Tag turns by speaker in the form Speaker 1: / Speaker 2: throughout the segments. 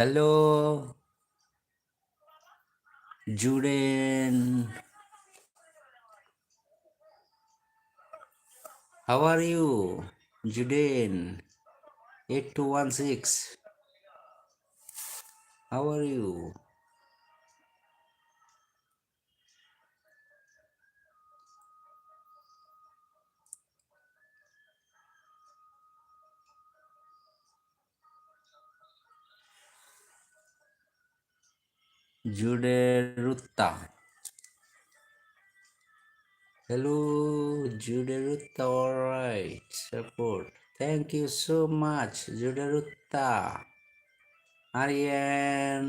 Speaker 1: Hello, Juden. How are you, Juden? 8216. How are you? Hello, Juderutta. All right, support. Thank you so much, Juderutta. Aryan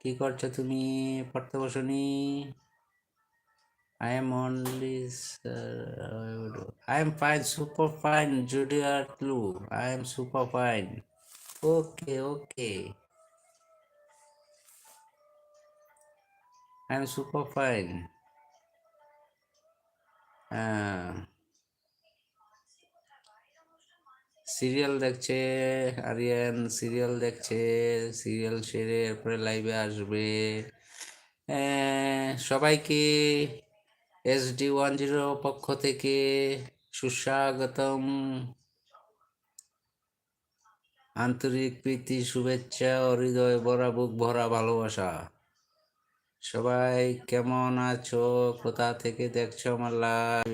Speaker 1: কি করছ তুমি পড়তে বসনি am only uh, I am fine, super fine, Julia Blue. I am super fine. Okay, okay. Am super fine. Serial দেখছে Aryan serial দেখছে serial সেরে এরপরে লাইভে আসবে। সবাইকে এসডি ওয়ান জিরো পক্ষ থেকে সুস্বাগতম। আন্তরিক প্রীতি, শুভেচ্ছা, হৃদয় ভরা বুক ভরা ভালোবাসা। সবাই কেমন আছো? কোথা থেকে দেখছ আমার?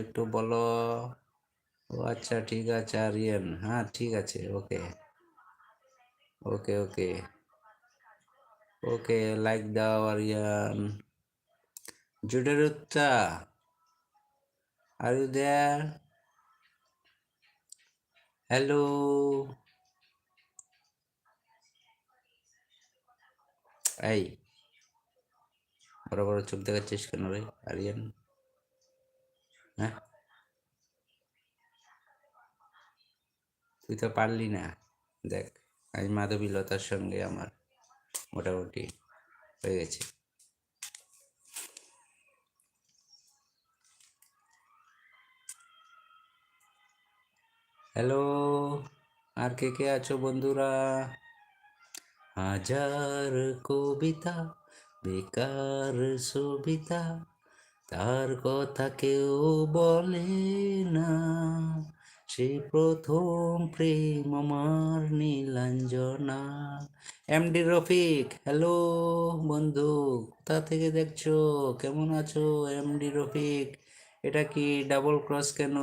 Speaker 1: একটু বলো। ও আচ্ছা ঠিক আছে, আরিয়ান। হ্যাঁ ঠিক আছে, ওকে। ওকে ওকে। ওকে লাইক দাও আরিয়ান। জুডেরুত্তা আর ইউ হ্যালো এই। বড় বড় চোখ দেখাচ্ছিস কেন রে, আরিয়ান। হ্যাঁ? তুই তো পারলি না। দেখ, আমি মাধবী লতার সঙ্গে আমার মোটামুটি হয়ে গেছে। হ্যালো, আর কে কে আছো বন্ধুরা? হাজার কবিতা বেকার সবিতা, তার কথা কেউ বলে না। সেই প্রথম প্রেম আমার নীলাঞ্জনা। এমডি রফিক, হ্যালো বন্ধু, কোথা থেকে দেখছ? কেমন আছো এমডি রফিক? এটা কি ডাবল ক্রস কেন?